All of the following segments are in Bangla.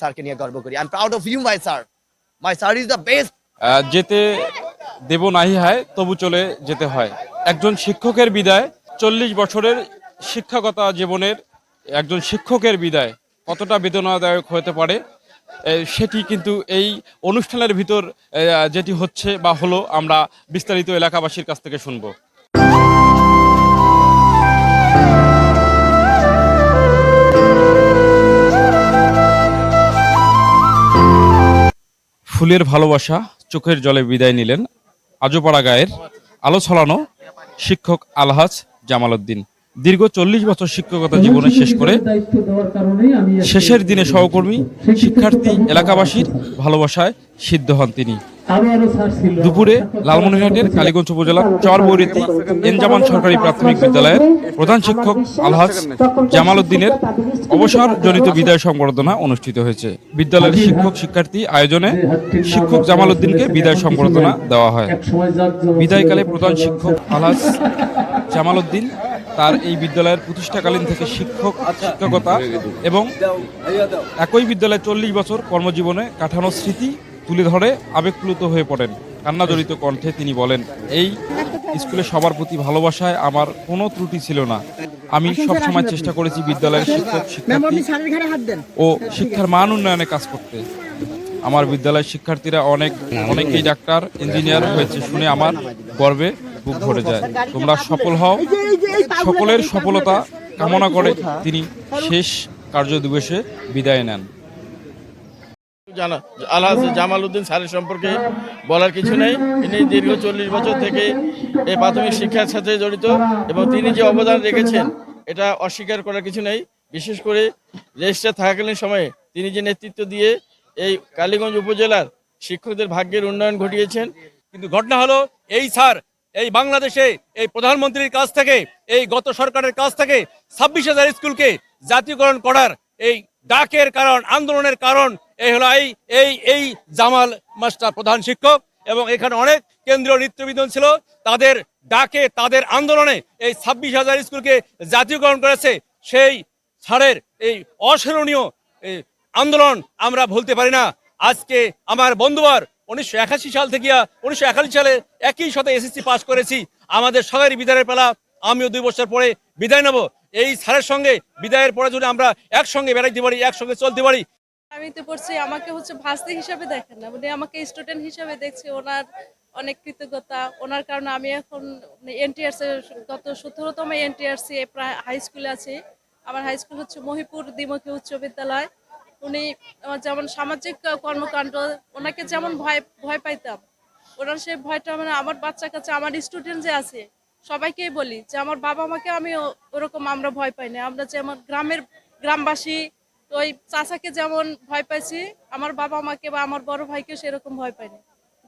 স্যারকে নিয়ে গর্ব করি। I proud of you my sir my sir is the best যেতে দেব নাহি হয়, তবু চলে যেতে হয়। একজন শিক্ষকের বিদায়, চল্লিশ বছরের শিক্ষকতা জীবনের একজন শিক্ষকের বিদায় কতটা বেদনাদায়ক হতে পারে সেটি কিন্তু এই অনুষ্ঠানের ভিতর যেটি হচ্ছে বা হলো আমরা বিস্তারিত এলাকাবাসীর কাছ থেকে শুনব। ফুলের ভালোবাসা চোখের জলে বিদায় নিলেন আজোপাড়া গায়ের আলো ছড়ানো শিক্ষক আলহাজ জামাল উদ্দিন দীর্ঘ চল্লিশ বছর শিক্ষকতা জীবনে শেষ করে শেষের দিনে সহকর্মী, শিক্ষার্থী, এলাকাবাসীর ভালোবাসায় সিদ্ধ হন তিনি। দুপুরে লালমনিরহাটের কালীগঞ্জ উপজেলার চর বৈরীতি এনজামান সরকারি প্রাথমিক বিদ্যালয়ের প্রধান শিক্ষক আলহাজ জামাল উদ্দিনের অবসরজনিত বিদায় সংবর্ধনা অনুষ্ঠিত হয়েছে। বিদ্যালয়ের শিক্ষক শিক্ষার্থী আয়োজনে শিক্ষক জামাল উদ্দিনকে বিদায় সংবর্ধনা দেওয়া হয়। বিদায়কালে প্রধান শিক্ষক আলহাজ জামাল উদ্দিন তার এই বিদ্যালয়ের প্রতিষ্ঠাকালীন থেকে শিক্ষক, শিক্ষকতা এবং একই বিদ্যালয়ে চল্লিশ বছর কর্মজীবনে কাঠানো স্মৃতি তুলে ধরে আবেগপ্লুত হয়ে পড়েন। কান্নাজড়িত কণ্ঠে তিনি বলেন এই স্কুলে সবার প্রতি ভালোবাসায় আমার কোনো ত্রুটি ছিল না। আমি সবসময় চেষ্টা করেছি বিদ্যালয়ের শিক্ষক শিক্ষার্থী ও শিক্ষার মান উন্নয়নে কাজ করতে। আমার বিদ্যালয়ের শিক্ষার্থীরা অনেক অনেকেই ডাক্তার ইঞ্জিনিয়ার হয়েছে শুনে আমার গর্বে বুক ভরে যায়। তোমরা সফল হও। সকলের সফলতা কামনা করে তিনি শেষ কার্য দিবসে বিদায় নেন। আলহাজ জামাল উদ্দিন স্যারের সম্পর্কে বলার কিছু নেই। তিনি দীর্ঘ চল্লিশ বছর থেকে এই প্রাথমিক শিক্ষার সাথে জড়িত এবং তিনি যে অবদান রেখেছেন, এটা অস্বীকার করার কিছু নেই। বিশেষ করে রেজিস্টার থাকাকালীন সময়ে তিনি যে নেতৃত্ব দিয়ে এই কালীগঞ্জ উপজেলার শিক্ষকদের ভাগ্যের উন্নয়ন ঘটিয়েছেন। কিন্তু ঘটনা হলো, এই স্যার, এই বাংলাদেশে এই প্রধানমন্ত্রীর কাছ থেকে, এই গত সরকারের কাছ থেকে ছাব্বিশ হাজার স্কুলকে জাতীয়করণ করার এই ডাকের কারণ, আন্দোলনের কারণ এই হলো এই এই এই জামাল মাস্টার প্রধান শিক্ষক এবং এখানে অনেক কেন্দ্রীয় নেতৃবৃন্দ ছিল। তাদের ডাকে, তাদের আন্দোলনে এই ছাব্বিশ হাজার স্কুলকে জাতীয়করণ করেছে। সেই স্যারের এই অস্মরণীয় আন্দোলন আমরা ভুলতে পারি না। আজকে আমার বন্ধুবার উনিশশো একাশি সাল থেকে উনিশশো একাশি সালে একই সাথে এসএসসি পাস করেছি। আমাদের সবারই বিদায়ের পেলা। আমিও দুই বছর পরে বিদায় নেব। এই স্যারের সঙ্গে বিদায়ের পরে যদি আমরা একসঙ্গে বেড়াইতে পারি, একসঙ্গে চলতে পারি আমি তো পড়ছি, আমাকে হচ্ছে ভাস্তি হিসাবে দেখেন না। মানে আমাকে স্টুডেন্ট হিসাবে দেখছে, ওনার অনেক কৃতজ্ঞতা। ওনার কারণে আমি এখন এনটিআরসি গত সতেরোতম এনটিআরসি প্রায় হাই স্কুলে আছি। আমার হাই স্কুল হচ্ছে মহিপুর দ্বিমুখী উচ্চ বিদ্যালয়। উনি আমার যেমন সামাজিক কর্মকাণ্ড, ওনাকে যেমন ভয় ভয় পাইতাম, ওনার সেই ভয়টা মানে আমার বাচ্চা কাছে, আমার স্টুডেন্ট যে আছে, সবাইকেই বলি যে আমার বাবা মাকে আমি ওরকম আমরা ভয় পাই না। আমরা যেমন গ্রামের গ্রামবাসী ওই চাচাকে যেমন ভয় পাইছি আমার বাবা মাকে বা আমার বড় ভাইকে সেরকম ভয় পাইনি।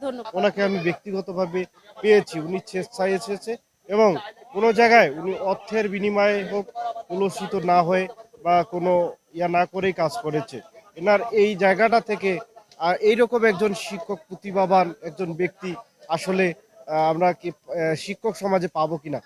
ধন্যবাদ। ওনাকে আমি ব্যক্তিগতভাবে পেয়েছি উনি স্বেচ্ছায় এসেছে এবং কোনো জায়গায় উনি অর্থের বিনিময়ে হোক কুলসিত না হয়ে বা কোনো ইয়া না করেই কাজ করেছে। এনার এই জায়গাটা থেকে আহ, এইরকম একজন শিক্ষক প্রতিভাবান একজন ব্যক্তি আসলে আমরা কি শিক্ষক সমাজে পাবো কিনা?